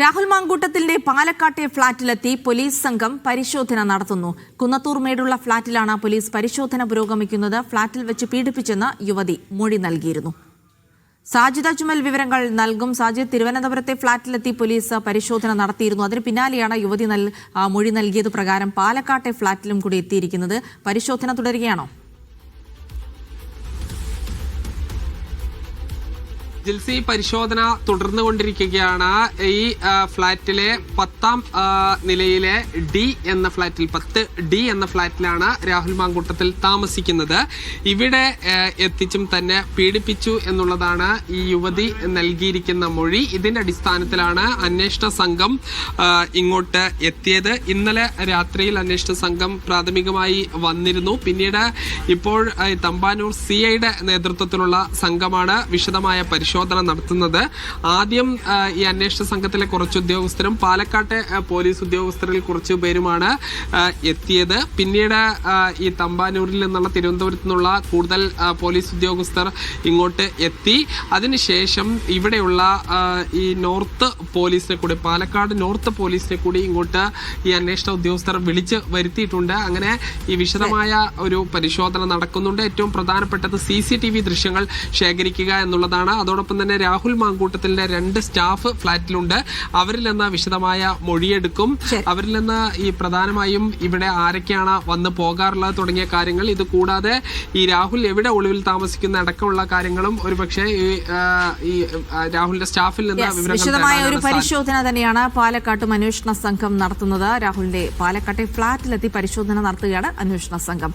രാഹുൽ മാങ്കൂട്ടത്തിന്റെ പാലക്കാട്ടെ ഫ്ളാറ്റിലെത്തി പോലീസ് സംഘം പരിശോധന നടത്തുന്നു. കുന്നത്തൂർ മേടുള്ള ഫ്ളാറ്റിലാണ് പോലീസ് പരിശോധന പുരോഗമിക്കുന്നത്. ഫ്ളാറ്റിൽ വെച്ച് പീഡിപ്പിച്ചെന്ന് യുവതി മൊഴി നൽകിയിരുന്നു. സാജിദ ചുമൽ വിവരങ്ങൾ നൽകും. സാജിദ് തിരുവനന്തപുരത്തെ ഫ്ളാറ്റിലെത്തി പോലീസ് പരിശോധന നടത്തിയിരുന്നു. അതിന് പിന്നാലെയാണ് യുവതി മൊഴി നൽകിയത്. പ്രകാരം പാലക്കാട്ടെ ഫ്ളാറ്റിലും കൂടി എത്തിയിരിക്കുന്നത്. പരിശോധന തുടരുകയാണോ? ജിൽസി പരിശോധന തുടർന്നു കൊണ്ടിരിക്കുകയാണ് ഈ ഫ്ലാറ്റിലെ പത്താം നിലയിലെ ഡി എന്ന ഫ്ളാറ്റിൽ പത്ത് ഡി എന്ന ഫ്ളാറ്റിലാണ് രാഹുൽ മാങ്കൂട്ടത്തിൽ താമസിക്കുന്നത്. ഇവിടെ എത്തിച്ചും തന്നെ പീഡിപ്പിച്ചു എന്നുള്ളതാണ് ഈ യുവതി നൽകിയിരിക്കുന്ന മൊഴി. ഇതിന്റെ അടിസ്ഥാനത്തിലാണ് അന്വേഷണ സംഘം ഇങ്ങോട്ട് എത്തിയത്. ഇന്നലെ രാത്രിയിൽ അന്വേഷണ സംഘം പ്രാഥമികമായി വന്നിരുന്നു. പിന്നീട് ഇപ്പോൾ തമ്പാനൂർ സി ഐയുടെ നേതൃത്വത്തിലുള്ള സംഘമാണ് വിശദമായ പരിശോധന നടത്തുന്നത്. ആദ്യം ഈ അന്വേഷണ സംഘത്തിലെ കുറച്ച് ഉദ്യോഗസ്ഥരും പാലക്കാട്ടെ പോലീസ് ഉദ്യോഗസ്ഥരിൽ കുറച്ച് പേരുമാണ് എത്തിയത്. പിന്നീട് ഈ തമ്പാനൂരിൽ നിന്നുള്ള തിരുവനന്തപുരത്ത് നിന്നുള്ള കൂടുതൽ പോലീസ് ഉദ്യോഗസ്ഥർ ഇങ്ങോട്ട് എത്തി. അതിനുശേഷം ഇവിടെയുള്ള ഈ നോർത്ത് പോലീസിനെ കൂടി പാലക്കാട് നോർത്ത് പോലീസിനെ കൂടി ഇങ്ങോട്ട് ഈ അന്വേഷണ ഉദ്യോഗസ്ഥർ വിളിച്ച് വരുത്തിയിട്ടുണ്ട്. അങ്ങനെ ഈ വിശദമായ ഒരു പരിശോധന നടക്കുന്നുണ്ട്. ഏറ്റവും പ്രധാനപ്പെട്ടത് സി ദൃശ്യങ്ങൾ ശേഖരിക്കുക എന്നുള്ളതാണ്. അതോടൊപ്പം തന്നെ രാഹുൽ മാങ്കൂട്ടത്തിന്റെ രണ്ട് സ്റ്റാഫ് ഫ്ളാറ്റിലുണ്ട് അവരിൽ നിന്ന് വിശദമായ മൊഴിയെടുക്കും. അവരിൽ നിന്ന് ഈ പ്രധാനമായും ഇവിടെ ആരൊക്കെയാണ് വന്ന് പോകാറുള്ളത് തുടങ്ങിയ കാര്യങ്ങൾ. ഇത് കൂടാതെ ഈ രാഹുൽ എവിടെ ഒളിവിൽ താമസിക്കുന്ന അടക്കമുള്ള കാര്യങ്ങളും ഒരുപക്ഷെ ഈ ഈ രാഹുലിന്റെ സ്റ്റാഫിൽ നിന്ന് വിശദമായ ഒരു പരിശോധന തന്നെയാണ് പാലക്കാട്ടും അന്വേഷണ സംഘം നടത്തുന്നത്. രാഹുലിന്റെ പാലക്കാട്ടെ ഫ്ളാറ്റിലെത്തി പരിശോധന നടത്തുകയാണ് അന്വേഷണ സംഘം.